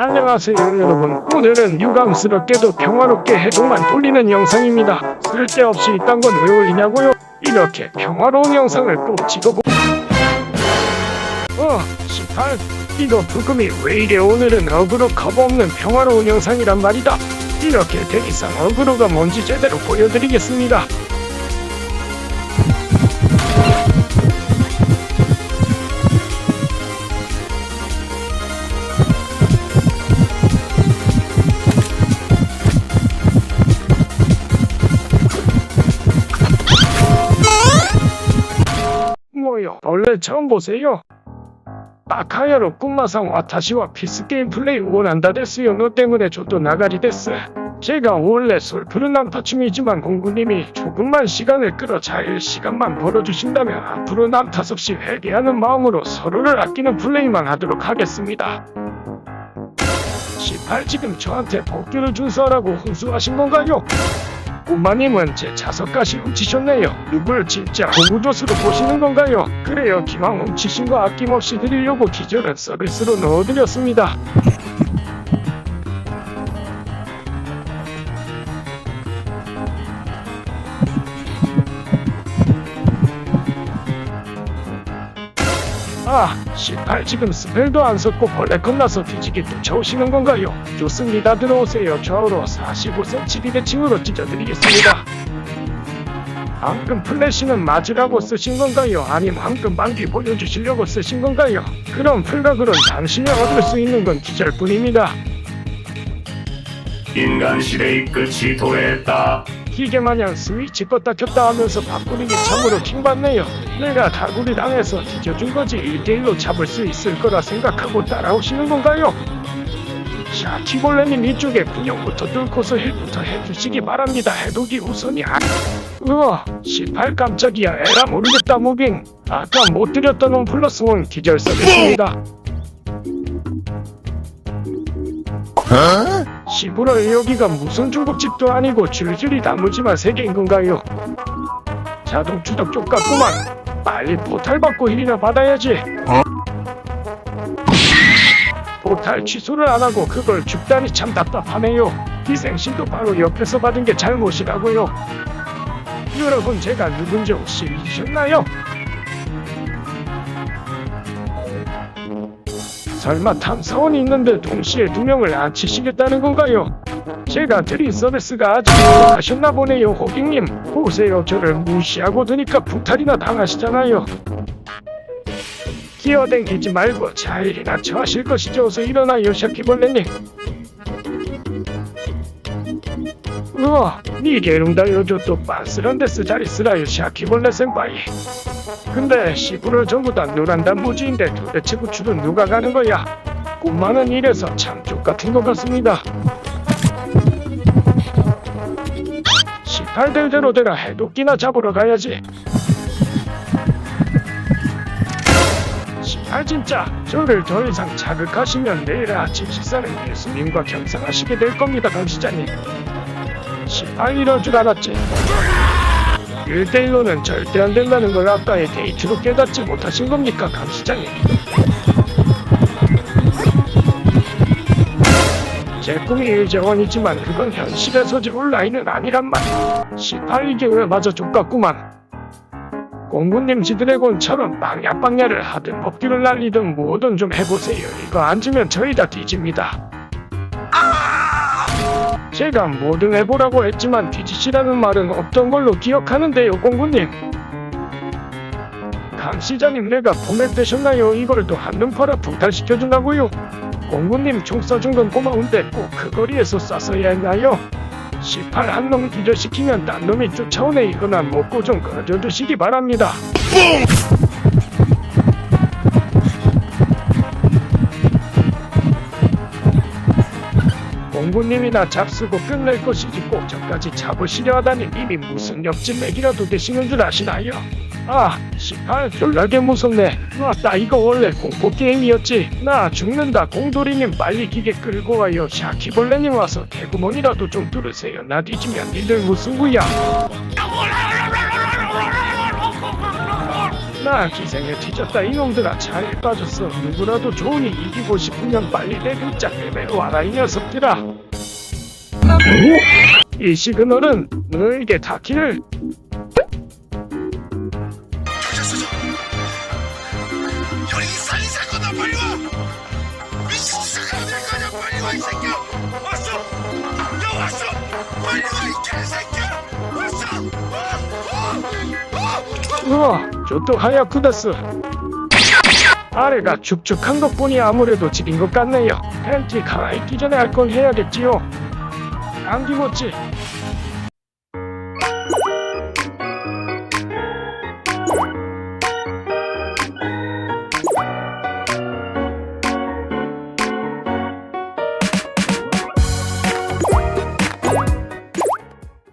안녕하세요 여러분. 오늘은 유감스럽게도 평화롭게 해동만 돌리는 영상입니다. 쓸데없이 이딴 건 왜 올리냐고요? 이렇게 평화로운 영상을 또 찍어보 어 18 이거 부금이 왜 이래 오늘은 어그로 커버 없는 평화로운 영상이란 말이다. 이렇게 대기상 어그로가 뭔지 제대로 보여드리겠습니다 뭐요. 원래 처음 보세요. 아카야로 꿈마상 와타시와 피스게임 플레이 원한다 데스요. 너 때문에 저도 나가리 데스 제가 원래 솔프른 남타충이지만 공구님이 조금만 시간을 끌어 자일 시간만 벌어주신다면 앞으로 남탓 없이 회개하는 마음으로 서로를 아끼는 플레이만 하도록 하겠습니다. 18 지금 저한테 복귀를 준수하라고 훈수하신 건가요? 꼬마님은 제 자석까지 훔치셨네요. 누굴 진짜 고무조수로 보시는 건가요? 그래요. 기왕 훔치신 거 아낌없이 드리려고 기절은 서비스로 넣어드렸습니다. 아, 18 지금 스펠도 안 썼고 벌레 끝나서 뒤지게 쫓아오시는 건가요? 좋습니다. 들어오세요. 좌우로 45cm 비대칭으로 찢어드리겠습니다. 황금 플래시는 맞으라고 쓰신 건가요? 아니면 황금 만기 보여주시려고 쓰신 건가요? 그럼 풀각으론 당신이 얻을 수 있는 건 기절뿐입니다. 인간 시대의 끝이 도래했다. 기계 마냥 스위치 껐다 켰다 하면서 바꾸는 게 참으로 킹받네요. 내가 다구리 당해서 뒤져준 거지 1대1로 잡을 수 있을 거라 생각하고 따라오시는 건가요? 자, 티볼레님 이쪽에 군형부터 뚫고서 힐부터 해주시기 바랍니다. 해독이 우선이 아... 우와, 18 깜짝이야. 에라 모르겠다 무빙. 아까 못 드렸던 원 플러스 원 기절 서비스입니다. 시부러 여기가 무슨 중국집도 아니고 줄줄이 단무지만 세 개인 건가요? 자동 추적 쪽 같구만. 빨리 포탈 받고 힐이나 받아야지. 포탈 취소를 안 하고 그걸 죽다니 참 답답하네요. 희생신도 바로 옆에서 받은 게 잘못이라고요. 여러분 제가 누군지 혹시 잊으셨나요? 설마 탐사원이 있는데 동시에 두 명을 안 치시겠다는 건가요? 제가 드린 서비스가 아직 부족하셨나 보네요, 호객님. 보세요, 저를 무시하고 드니까 부탈이나 당하시잖아요. 기어댕기지 말고 자일이나 처하실 것이죠. 어서 일어나요, 샤키벌레님. 우와, 니게 룽달요조 또 빤스런 데스 잘 있으라요, 샤키벌레 생빠이. 근데 시부를 전부 다 노란 단무지인데 도대체 구출은 누가 가는 거야? 꼬마는 이래서 참 족같은 것 같습니다. 18대대로 되라 해독기나 잡으러 가야지. 18 진짜 저를 더 이상 자극하시면 내일 아침 식사는 예수님과 겸상하시게 될 겁니다, 강 시장님. 18 이럴 줄 알았지. 1대1로는 절대 안 된다는 걸 아까의 데이트로 깨닫지 못하신 겁니까, 강 시장님? 제 꿈이 일정원이지만 그건 현실에서지 온라인은 아니란 말. 18 이게 왜 맞아 족같구만. 공군님 지드래곤처럼 빵야빵야를 하든 법규를 날리든 뭐든 좀 해보세요. 이거 앉으면 저희 다 뒤집니다. 제가 뭐든 해보라고 했지만 뒤지시라는 말은 없던 걸로 기억하는데요, 공군님. 강 시장님 내가 포맷되셨나요? 이걸 또 한눈 팔아 부탈시켜준다고요? 공군님 총 쏴준 건 고마운데 꼭 그 거리에서 쐈어야 했나요? 18 한 놈 기절시키면 딴 놈이 쫓아오네 이거나 먹고 좀 꺼져주시기 바랍니다. 공구님이나 잡수고 끝낼 것이지 꼭 저까지 잡으시려 하다니 이미 무슨 옆집 맥이라도 되시는 줄 아시나요? 아, 18 졸라게 무섭네. 아따 이거 원래 공포 게임이었지. 나 죽는다. 공돌이님 빨리 기계 끌고 와요. 샤키벌레님 와서 개구멍이라도 좀 뚫으세요. 나 뒤지면 니들 무슨 구야? 나 기생에 뒤졌다 이놈들아 잘 빠졌어 누구라도 좋으니 이기고 싶으면 빨리 내 글자 빼빼로 와라 이 녀석들아 이 시그널은 너에게 닿기를! 미친 새끼야! 왔어! 야! 왔어! 우와 저또 하얗구다스 아래가 축축한 것뿐이 아무래도 집인 것 같네요. 팬티 갈아입기 전에 할 건 해야겠지요. 안기모찌